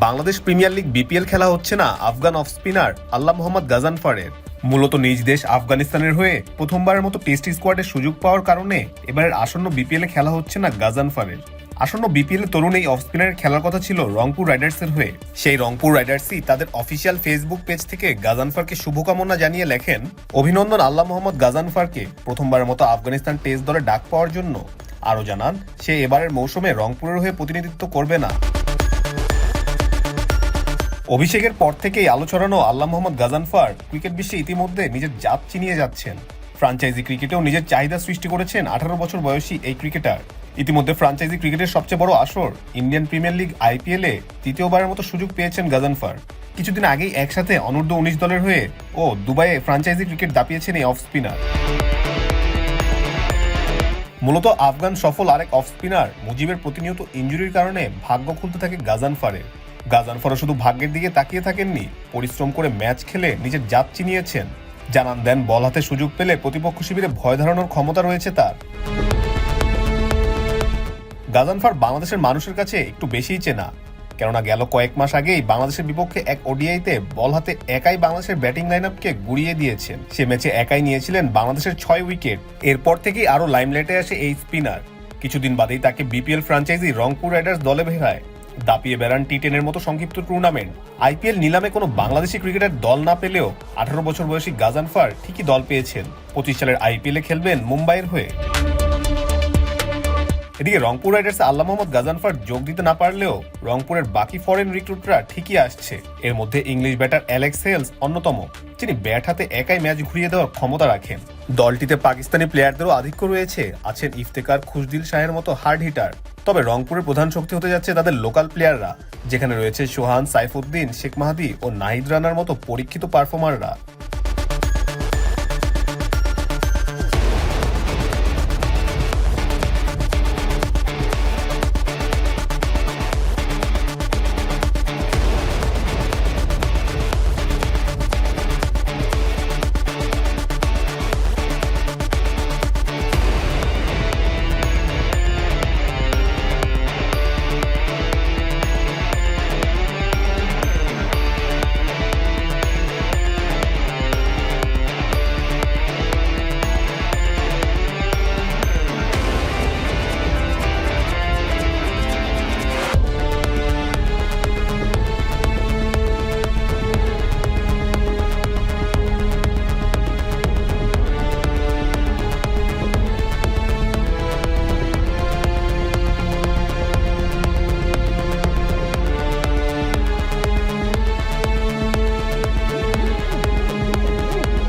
Bangladesh premier league BPL খেলা হচ্ছে না, Afghan off spinner Allah Mohammad গাজানফারের। মূলত নিজ দেশ আফগানিস্তানের হয়ে প্রথমবারের মতো টেস্ট স্কোয়াডে সুযোগ পাওয়ার কারণে এবারের আসন্ন বিপিএল খেলা হচ্ছে না গাজানফারের। আসন্ন বিপিএল তরুণ এই অফ স্পিনারের খেলার কথা ছিল রংপুর রাইডার্সের হয়ে। সেই রংপুর রাইডার্সই তাদের অফিসিয়াল ফেসবুক পেজ থেকে গাজানফারকে শুভকামনা জানিয়ে লেখেন, অভিনন্দন আল্লাহ মোহাম্মদ গাজানফারকে প্রথমবারের মতো আফগানিস্তান টেস্ট দলে ডাক পাওয়ার জন্য। আরও জানান, সে এবারের মৌসুমে রংপুরের হয়ে প্রতিনিধিত্ব করবে না। অভিষেকের পর থেকেই আলো ছড়ানো আল্লাহ মোহাম্মদ গাজানফার ক্রিকেট বিশ্বে ইতিমধ্যে নিজের জাত চিনিয়ে যাচ্ছেন। ফ্রাঞ্চাইজি ক্রিকেটেও নিজের চাহিদা সৃষ্টি করেছেন আঠারো বছর বয়সী এই ক্রিকেটার। ইতিমধ্যে ফ্রাঞ্চাইজি ক্রিকেটের সবচেয়ে বড় আসর, ইন্ডিয়ান প্রিমিয়ার লিগ আইপিএল তৃতীয়বারের মতো সুযোগ পেয়েছেন গাজানফার। কিছুদিন আগেই একসাথে অনূর্ধ্ব উনিশ দলের হয়ে ও দুবাইয়ে ফ্রাঞ্চাইজি ক্রিকেট দাপিয়েছেন এই অফ স্পিনার মূলত আফগান সফল আরেক অফ স্পিনার মুজিবের প্রতিনিয়ত ইঞ্জুরির কারণে ভাগ্য খুলতে থাকে গাজানফারের। গাজানফারও শুধু ভাগ্যের দিকে তাকিয়ে থাকেননি, পরিশ্রম করে ম্যাচ খেলে নিজের জাত চিনিয়েছেন জানান দেন, বল হাতে সুযোগ পেলে প্রতিপক্ষ শিবিরে ভয় ধরানোর ক্ষমতা রয়েছে তার। গাজানফার বাংলাদেশের মানুষের কাছে একটু বেশিই চেনা। কেননা গেল কয়েক মাস আগেই বাংলাদেশের বিপক্ষে এক ওডিআইতে বল হাতে একাই বাংলাদেশের ব্যাটিং লাইন আপকে গুড়িয়ে দিয়েছেন। সে ম্যাচে একাই নিয়েছিলেন বাংলাদেশের ছয় উইকেট। এরপর থেকেই আরও লাইমলাইটে আসে এই স্পিনার। কিছুদিন বাদেই তাকে বিপিএল ফ্রাঞ্চাইজি রংপুর রাইডার্স দলে ভেড়ায়। দাপিয়ে বেড়ান টি টেনের মতো সংক্ষিপ্ত টুর্নামেন্ট। আইপিএল নিলামে কোনো বাংলাদেশি ক্রিকেটার দল না পেলেও আঠারো বছর বয়সী গাজানফার ঠিকই দল পেয়েছেন। পঁচিশ সালের আইপিএলে খেলবেন মুম্বাইয়ের হয়ে। এদিকে Rangpur riders Allah Mohammad Ghazanfar যোগ দিতে না পারলেও রংপুরের বাকি ফরেন রিক্রুটরা ঠিকই আসছে। এর মধ্যে ইংলিশ ব্যাটার অ্যালেক্স হেলস অন্যতম, যিনি ব্যাট হাতে একাই ম্যাচ ঘুরিয়ে দেওয়ার ক্ষমতা রাখেন। দলটিতে পাকিস্তানি প্লেয়ারদেরও আধিক্য রয়েছে, আছেন ইফতেকার খুশদিল শাহের মতো হার্ড হিটার তবে রংপুরের প্রধান শক্তি হতে যাচ্ছে তাদের লোকাল প্লেয়াররা যেখানে রয়েছে সোহান, সাইফুদ্দিন, শেখ মাহাদি ও নাহিদ রানার মতো পরীক্ষিত পারফর্মাররা